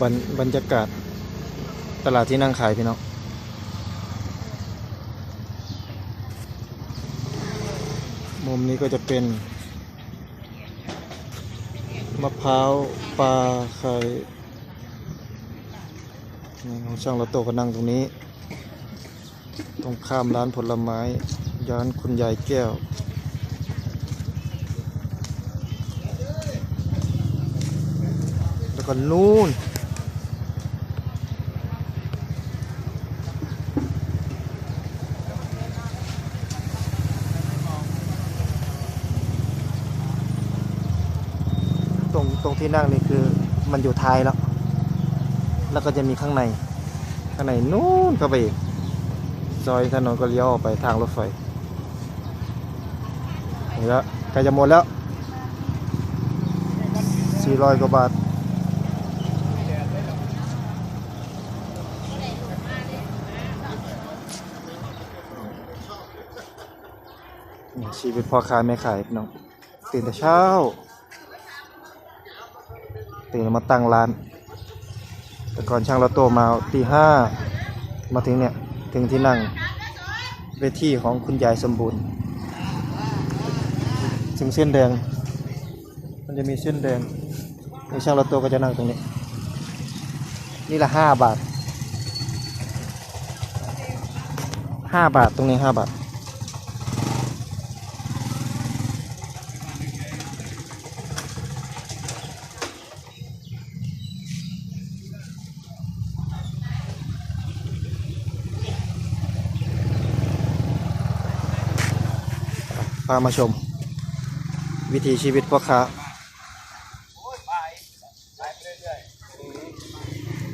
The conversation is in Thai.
บรรบรรยากาศตลาดที่นั่งขายพี่น้องมุมนี้ก็จะเป็นมะพร้าวปลาไข่นี่ของช่างรถโตก็นั่งตรงนี้ ตรงข้ามร้านผลไม้ร้านคุณยายแก้วแล้วก็นู่น ตรงตรงที่นั่งนี่คือมันอยู่ท้ายแล้ว แล้วก็จะมีข้างใน ข้างในนู่นเข้าไปอีกซอยถนนก็เลี้ยวออกไปทางรถไฟนี่แล้วใกล้จะหมดแล้ว 400 กว่าบาทชีวิตพ่อค้าแม่ขายน้องตื่นแต่เช้า ตื่นมาตั้งร้าน แต่ก่อนช่างรถโตมาตีห้ามาถึงเนี่ย ถึงที่นั่งเวทีของคุณยายสมบูรณ์ถึงเส้นแดง มันจะมีเส้นแดงในช่างรถโตก็จะนั่งตรงนี้ นี่ละห้าบาทห้าบาทตรงนี้ห้าบาท พามาชม วิถีชีวิตพ่อค้า